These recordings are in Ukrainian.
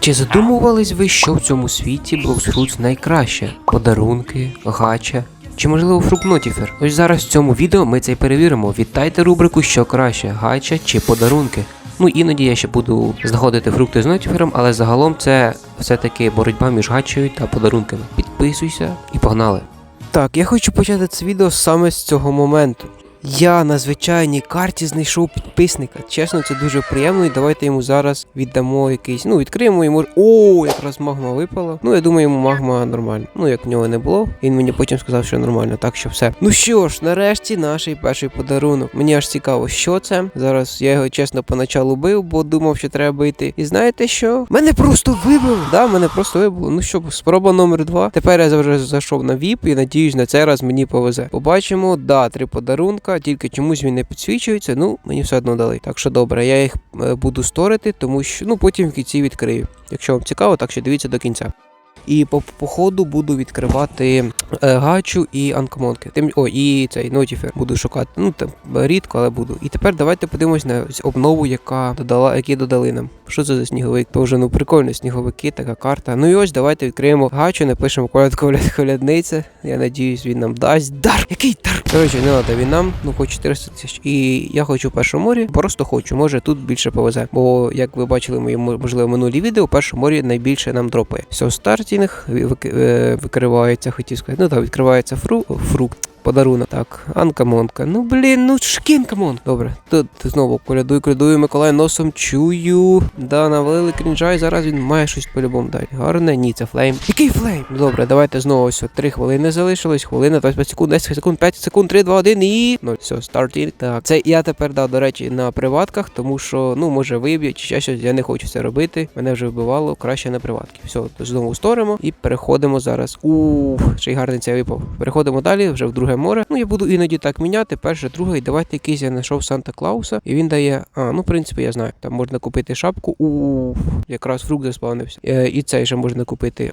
Чи задумувались ви, що в цьому світі Blox Fruits найкраще? Подарунки, гача? Чи можливо фрукт Нотіфер? Ось зараз в цьому відео ми це й перевіримо. Вітайте рубрику, що краще, гача чи подарунки. Ну іноді я ще буду знаходити фрукти з нотіфером, але загалом це все-таки боротьба між гачею та подарунками. Підписуйся і погнали. Так, я хочу почати це відео саме з цього моменту. Я на звичайній карті знайшов підписника. Чесно, це дуже приємно, і давайте йому зараз віддамо якийсь. Ну, відкриємо йому. О, якраз магма випала. Ну, я думаю, йому магма нормально. Ну, як в нього не було. Він мені потім сказав, що нормально, так що все. Ну що ж, нарешті наш перший подарунок. Мені аж цікаво, що це. Зараз я його чесно поначалу бив, бо думав, що треба бити. І знаєте що? Мене просто вибило. Да, мене просто вибило. Ну що, спроба номер два. Тепер я вже зайшов на VIP і надіюсь, на цей раз мені повезе. Побачимо, да, три подарунка, тільки чомусь він не підсвічується. Ну, мені все одно дали. Так що добре, я їх е, буду сторити, тому що ну потім в кінці відкрию. Якщо вам цікаво, так що дивіться до кінця. І по, по ходу буду відкривати е, гачу і анкомонки. Тим о, і цей нотіфер буду шукати. Ну там рідко, але буду. І тепер давайте подивимось на обнову, яка додала, які додали нам. Що це за сніговик? Тоже ну прикольно, сніговики, така карта. Ну і ось давайте відкриємо гачу, напишемо коляд коляд колядниця. Я надіюсь, він нам дасть дар. Який дар? Коротше, не треба він нам, ну хоч 400 тисяч. І я хочу в першому морі, просто хочу. Може тут більше повезе. Бо як ви бачили в моєму можливо минулі відео, в першому морі найбільше нам дропає. Все, стартінг вик- е, викривається, хотів сказати. Ну так, відкривається фру, фрукт. Подарунок. Так, Анка Монка. Ну блін, ну шкінка Монка. Добре, тут знову колядую, колядую, Миколай носом чую. Да, навалили крінжа, і зараз він має щось по-любому дати. Гарне, ні, це флейм. Який флейм? Добре, давайте знову ось 3 хвилини залишилось. Хвилина, 25 секунд, 10 секунд, 5 секунд, 3, 2, 1 і. Ну, все, стартінг. Так, це я тепер дав, до речі, на приватках, тому що, ну, може виб'ють, чи ще щось, я не хочу це робити. Мене вже вбивало краще на приватки. Все, знову сторимо і переходимо зараз. Уф, ще й гарний цей випав. Переходимо далі, вже в друге море. Ну, я буду іноді так міняти. Перше, друге, і давайте якийсь я знайшов Санта Клауса, і він дає. А, ну, в принципі, я знаю. Там можна купити шапку. Уф, якраз фрукт заспавнився. Е, і цей ще можна купити.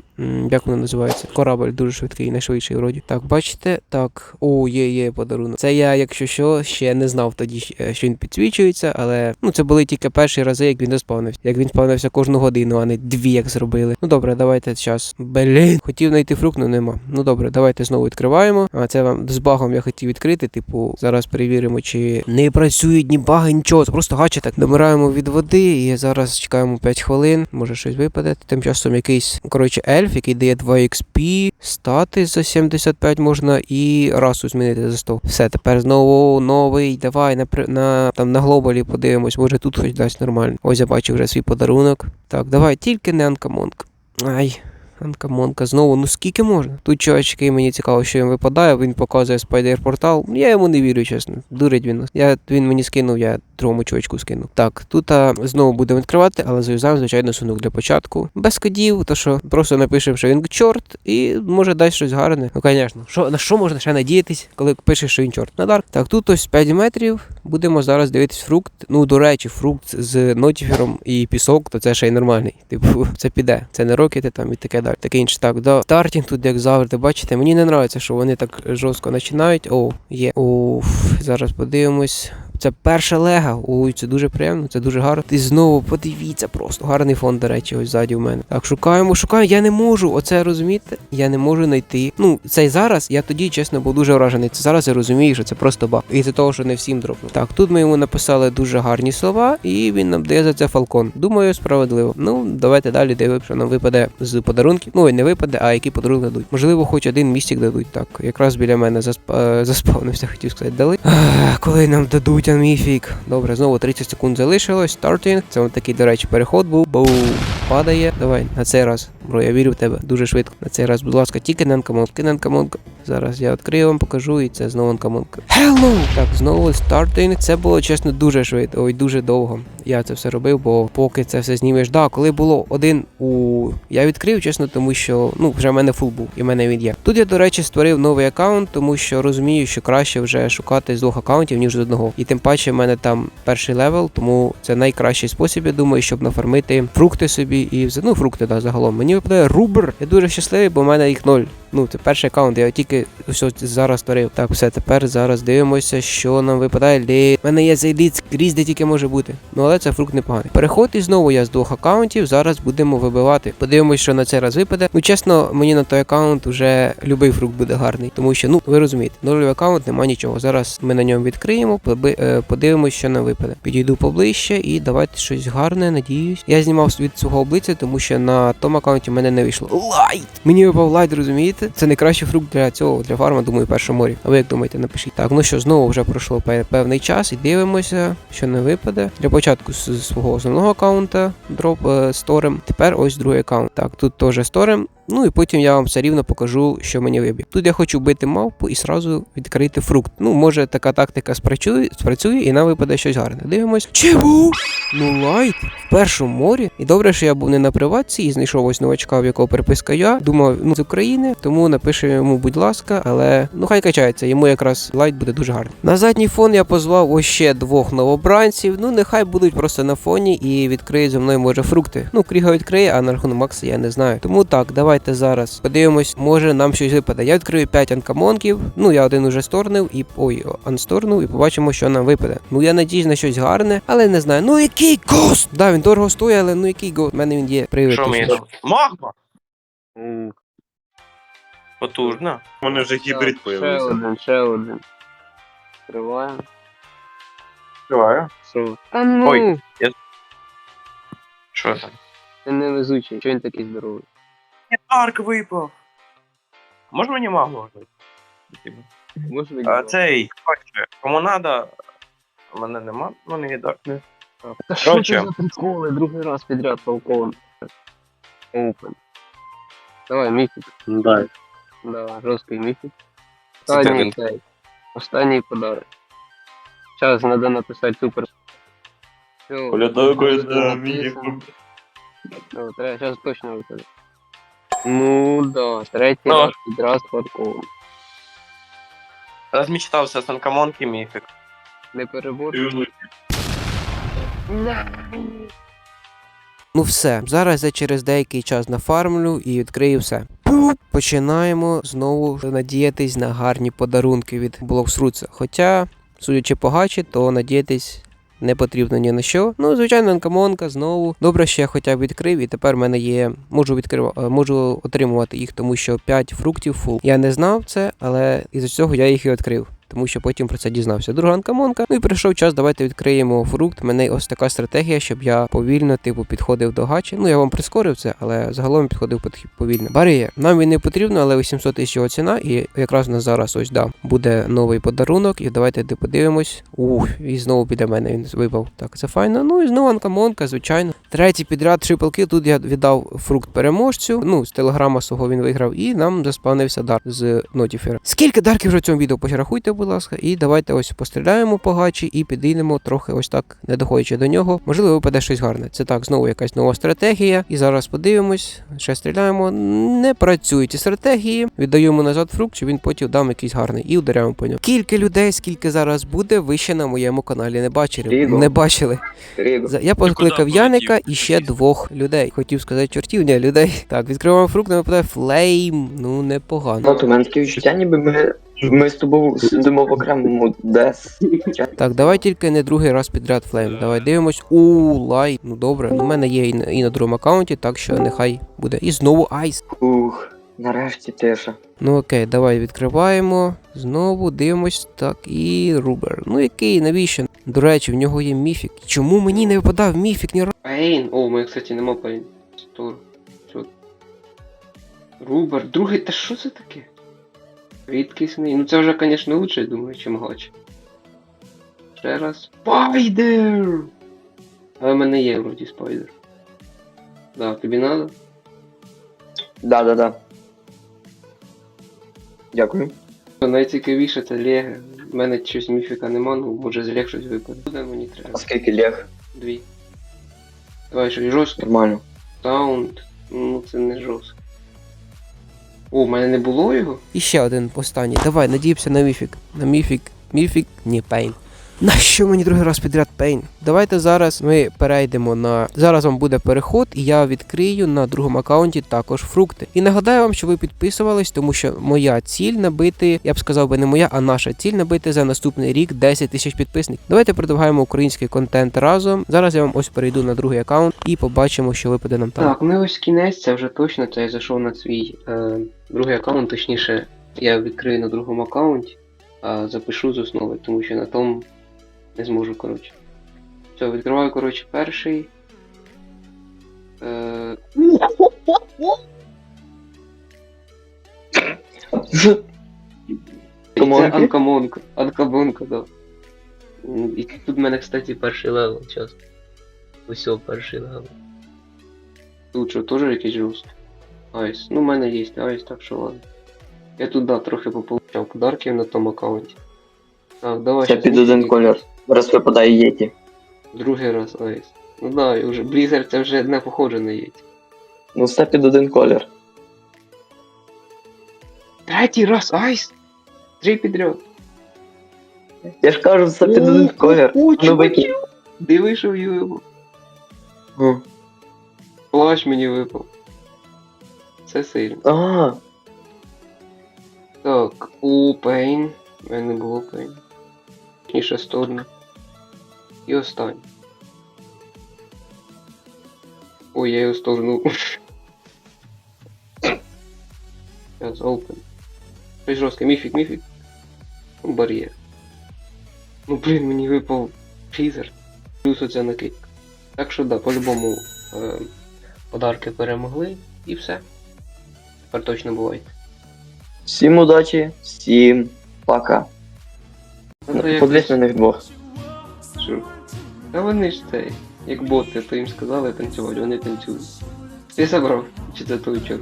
Як воно називається? Корабль дуже швидкий, найшвидший вроді. Так, бачите? Так, о, є, є подарунок. Це я, якщо що, ще не знав тоді, е, що він підсвічується, але ну це були тільки перші рази, як він заспавнився. Як він спавнився кожну годину, а не дві, як зробили. Ну добре, давайте зараз. Блін, хотів знайти фрукт, ну нема. Ну добре, давайте знову відкриваємо. А це вам з багом я хотів відкрити. Типу, зараз перевіримо, чи не працюють ні баги, нічого. Це просто гача так. Домираємо від води і зараз чекаємо 5 хвилин. Може щось випаде. Тим часом якийсь коротше ельф, який дає 2 XP, стати за 75 можна і расу змінити за 100. Все, тепер знову новий. Давай на на там на глобалі подивимось. Може тут хоч дасть нормально. Ось я бачу вже свій подарунок. Так, давай, тільки не анкамонк. Ай. Анкамонка знову, ну скільки можна? Тут чувачки, мені цікаво, що їм випадає, він показує спайдер портал. Я йому не вірю, чесно. Дурить він. Я, він мені скинув, я другому чувачку скинув. Так, тут а, знову будемо відкривати, але зав'язаємо, звичайно, сундук для початку. Без кодів, то що просто напишемо, що він чорт, і може дасть щось гарне. Ну, звісно, що, на що можна ще надіятись, коли пишеш, що він чорт? На дар. Так, тут ось 5 метрів. Будемо зараз дивитись фрукт. Ну, до речі, фрукт з нотіфером і пісок, то це ще й нормальний. Типу, це піде. Це не рокети там і таке далі. Таке інше. Так, да. Стартінг тут, як завжди, бачите, мені не подобається, що вони так жорстко починають. О, є. Уф, зараз подивимось. Це перша лега. Ой, це дуже приємно, це дуже гарно. І знову подивіться просто. Гарний фон, до речі, ось ззаді в мене. Так, шукаємо, шукаємо. Я не можу. Оце розумієте? Я не можу знайти. Ну, цей зараз, я тоді, чесно, був дуже вражений. Це зараз я розумію, що це просто баг. І за того, що не всім дропнув. Так, тут ми йому написали дуже гарні слова, і він нам дає за це фалкон. Думаю, справедливо. Ну, давайте далі дивимося, що нам випаде з подарунків. Ну, і не випаде, а які подарунки дадуть. Можливо, хоч один містик дадуть. Так, якраз біля мене засп... е, заспавнився, хотів сказати, дали. Ах, коли нам дадуть аміфік. Добре, знову 30 секунд залишилось. Стартінг. Це такий, до речі, переход був. Боу. Падає. Давай, на цей раз. Бро, я вірю в тебе дуже швидко. На цей раз, будь ласка, тільки не анкамонка, не анкамонка. Зараз я відкрию вам, покажу, і це знову анкамонка. Hello! Так, знову стартинг. Це було чесно дуже швидко, ой, дуже довго. Я це все робив, бо поки це все знімеш. Да, коли було один у. Я відкрив, чесно, тому що ну вже в мене фул був, і в мене він є. Тут я, до речі, створив новий аккаунт, тому що розумію, що краще вже шукати з двох аккаунтів, ніж з одного. І тим паче в мене там перший левел, тому це найкращий спосіб, я думаю, щоб нафармити фрукти собі і ну, фрукти, да, загалом. Мені випадає рубр. Я дуже щасливий, бо в мене їх ноль. Ну, це перший аккаунт, я тільки ось зараз створив. Так, все, тепер зараз дивимося, що нам випадає. Лі... У мене є цей лід скрізь, де тільки може бути. Ну але це фрукт непоганий. Переход і знову я з двох аккаунтів. Зараз будемо вибивати. Подивимось, що на цей раз випаде. Ну чесно, мені на той аккаунт вже любий фрукт буде гарний, тому що, ну ви розумієте, нульовий аккаунт нема нічого. Зараз ми на ньому відкриємо, е, подивимось, що нам випаде. Підійду поближче і давайте щось гарне, надіюсь. Я знімав від свого обличчя, тому що на тому аккаунті в мене не вийшло. Лайт! Мені випав лайт, розумієте? Це найкращий фрукт для цього, для фарма, думаю, першому морі. А ви як думаєте, напишіть. Так, ну що, знову вже пройшло певний час і дивимося, що не випаде. Для початку з свого основного аккаунта дроп е, сторем. Тепер ось другий аккаунт. Так, тут теж сторем. Ну і потім я вам все рівно покажу, що мені виб'є. Тут я хочу вбити мавпу і сразу відкрити фрукт. Ну, може, така тактика спрацює, спрацює і нам випаде щось гарне. Дивимось. Чебу! Ну лайт в першому морі. І добре, що я був не на приватці і знайшов ось новачка, в якого переписка я. Думав, ну з України, тому напишу йому, будь ласка, але ну хай качається, йому якраз лайт буде дуже гарний. На задній фон я позвав ось ще двох новобранців. Ну нехай будуть просто на фоні і відкриють зі мною може фрукти. Ну, Кріга відкриє, а на рахунок Макса я не знаю. Тому так, давайте зараз подивимось, може нам щось випаде. Я відкрию 5 анкамонків. Ну я один уже сторнив і ой, ансторнув, і побачимо, що нам випаде. Ну я надіюсь на щось гарне, але не знаю. Ну який гост! Да, він дорого стоїть, але ну який гост? У мене він є. Привид. Що мені? Магма? Потужно. У мене вже гібрид Ще появився. один, ще один. Відкриваємо. Відкриваю. Що? Та ну! Ой. Що там? Ти невезучий, що він такий здоровий. Арк випав. Може мені? Може А цей, коротше, кому надо, у мене нема, ну не віддав. Та що це за приколи? Другий раз підряд полковим. Open. Давай, міфік. Дай. Давай, жорсткий міфік. Останній цей. Останній подарок. Зараз треба написати супер. Все, Колядаю, буде колядаю, написано. міні. Ну, треба, зараз точно виходить. Ну да, третій Ну. раз підряд парковим. Розмічтався з анкамонки міфік. Не перебор. Ну все, зараз я через деякий час нафармлю і відкрию все. Починаємо знову надіятись на гарні подарунки від Блоксруца. Хоча, судячи по гачі, то надіятись не потрібно ні на що. Ну, звичайно, анкамонка знову. Добре, що я хоча б відкрив, і тепер в мене є. Можу відкрив... можу отримувати їх, тому що 5 фруктів фул. Я не знав це, але із-за цього я їх і відкрив. Тому що потім про це дізнався. Друга анкамонка. Ну і прийшов час, давайте відкриємо фрукт. Мене ось така стратегія, щоб я повільно, типу, підходив до гачі. Ну я вам прискорив це, але загалом підходив повільно. Бар'єр. Нам він не потрібно, але 800 тисяч його ціна. І якраз у нас зараз ось да, буде новий подарунок. І давайте подивимось. Ух, і знову піде мене. Він випав. Так, це файно. Ну і знову анкамонка, звичайно. Третій підряд трипл-кіл. Тут я віддав фрукт переможцю. Ну, з телеграма свого він виграв, і нам заспавнився дар з нотіфера. Скільки дарків вже в цьому відео порахуйте, будь ласка, і давайте ось постріляємо по гачі і підійдемо трохи ось так, не доходячи до нього. Можливо, випаде щось гарне. Це так, знову якась нова стратегія. І зараз подивимось, ще стріляємо. Не працюють ці стратегії. Віддаємо назад фрукт, щоб він потім дам якийсь гарний і ударяємо по ньому. Кілька людей, скільки зараз буде, ви ще на моєму каналі не бачили. Ріго. Не бачили. Ріго. За- Я покликав Яника і ще двох людей. Хотів сказати чортів, ні, людей. Так, відкриваємо фрукт, нам випадає флейм. Ну, непогано. От у мене таке відчуття, ніби ми, ми з тобою сидимо в окремому дес. Так, давай тільки не другий раз підряд флейм. Давай дивимось. У лайт. Ну добре. Ну, у мене є і на, і на другому аккаунті, так що нехай буде. І знову айс. Ух, нарешті тиша. Ну окей, давай відкриваємо. Знову дивимось. Так, і рубер. Ну який, навіщо? До речі, в нього є міфік. Чому мені не випадав міфік ні разу? Пейн. О, мене, кстати, нема пейн. Стор. Рубер. Другий, та що це таке? Рідкісний. Ну це вже, звісно, лучше, я думаю, чим гач. Ще раз. Спайдер! Але в мене є вроді спайдер. Да, тобі надо? Да-да-да. Дякую. Найцікавіше це Лего. У мене щось міфіка нема, ну може з Лег щось випаде. Буде мені треба. А скільки лег? Дві. Давай щось жорстке. Нормально. Саунд. Ну це не жорстко. О, в мене не було його? І ще один останній. Давай, надіємося на міфік. На міфік. Міфік, ні, пейн. На що мені другий раз підряд пейн? Давайте зараз ми перейдемо на. Зараз вам буде переход, і я відкрию на другому аккаунті також фрукти. І нагадаю вам, що ви підписувались, тому що моя ціль набити, я б сказав би не моя, а наша ціль набити за наступний рік 10 тисяч підписників. Давайте продовгаємо український контент разом. Зараз я вам ось перейду на другий аккаунт і побачимо, що випаде нам там. Так, ну ось кінець, це вже точно, це я зайшов на свій е, другий аккаунт, точніше, я відкрию на другому аккаунті, а запишу з основи, тому що на тому не зможу, коротше. Все, відкриваю, коротше, перший. Е, це Анкамонка. Анкамонка, да. І тут в мене, кстати, перший левел, час. Усьо, перший левел. Тут що, теж якийсь жорсткий? Айс. Ну, в мене є айс, так що ладно. Я тут, да, трохи пополучав подарків на тому аккаунті. Так, давай щас під один колір. Зараз випадає єті. Другий раз айс. Ну да, і вже Blizzard це вже не похоже на єті. Ну все під один колір. Третій раз айс! Три підряд. Я ж кажу, все під один колір. Ну викинь. Диви, що його. Ну. Плащ мені випав. Це сильно. А, Так, у Пейн. У мене не було Пейн. Точніше сторону. І останній. Ой, я його стогнув. Зараз, open. Щось жорстке, міфік, міфік. Ну, бар'єр. Ну блін, мені випав фізер. Плюс оця накидка. Так що да, по-любому е, подарки перемогли і все. Тепер точно бувайте. всім удачі, всім пока. Ну, на них двох. Що? Та вони ж це, як боти, то їм сказали танцювати, вони танцюють. Ти забрав? Чи це той чорт?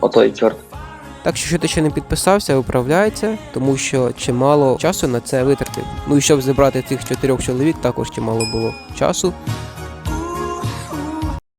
Отой чорт. Так що, що ти ще не підписався, виправляється, тому що чимало часу на це витратив. Ну і щоб зібрати цих чотирьох чоловік, також чимало було часу.